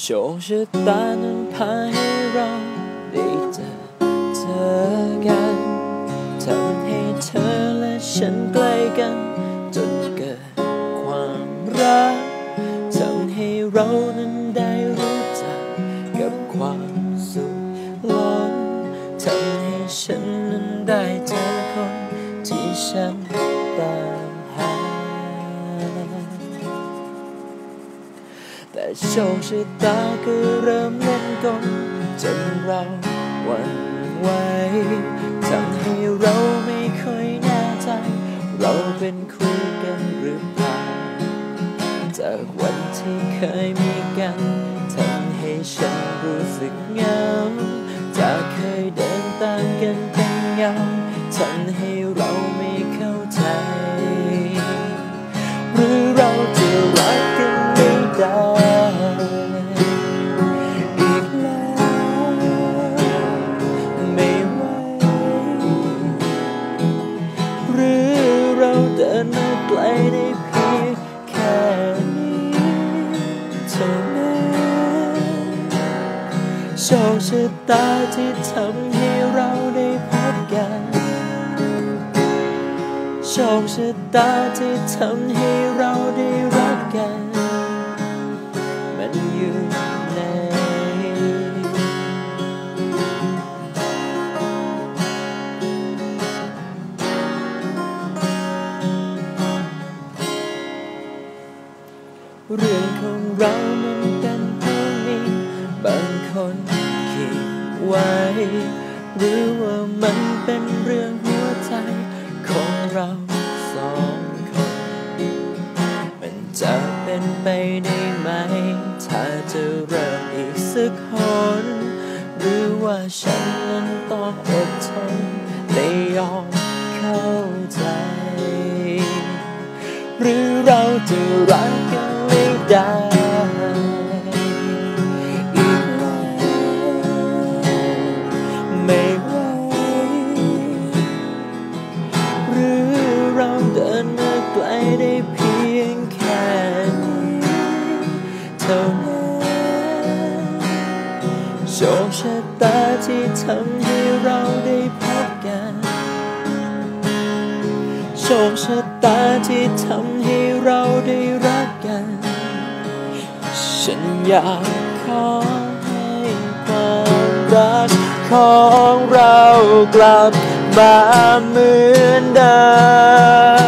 โชคชะตานั้นพาให้เราได้เจอเจอกันทำให้เธอและฉันใกล้กันจนเกิดความรักทำให้เรานั้นได้รู้จักกับความสุขล้นทำให้ฉันนั้นได้เจอคนที่ฉันตาม แต่โชคชะตาก็เริ่มเล่นกลจนเราหวั่นไหวทำให้เราไม่ค่อยแน่ใจ เราเป็นคู่กันหรือเปล่า จากวันที่เคยมีกันทำให้ฉันรู้สึกเหงาจากเคยเดินตามกันเป็นเงาทำให้เราไม่เข้าใจ เท่านั้นโชคชะตาที่ทำให้เราได้พบกันโชคชะตาที่ทำให้เราได้รักกัน เรื่องของเรามันเป็นเท่านี้บางคนคิดไว้ หรือว่ามันเป็นเรื่องหัวใจของเราสองคน มันจะเป็นไปได้ไหม ถ้าจะเริ่มอีกสักหนหรือว่าฉันนั้นต้องอดทนและยอมเข้าใจ หรือเราจะรัก ได้อีกแล้วไม่ไหวหรือเราเดินมาไกลได้เพียงแค่นี้เท่านั้นโชคชะตาที่ทำให้เราได้พบกันโชคชะตาที่ทำให้เราได้รักกัน ฉันอยากขอให้ความรักของเรากลับมาเหมือนเดิม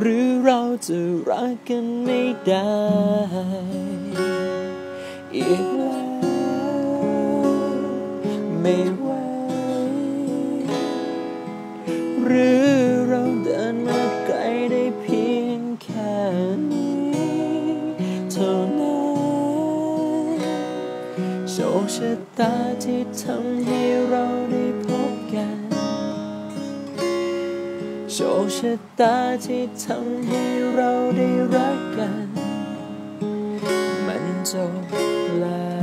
หรือเราจะรักกันไม่ได้ อีกแล้วไม่ไหวหรือเราเดินมาไกลได้เพียงแค่นี้เท่านั้นโชคชะตาที่ทำให้เราได้พบกัน โชคชะตาที่ทำให้เราได้รักกัน มันจบแล้ว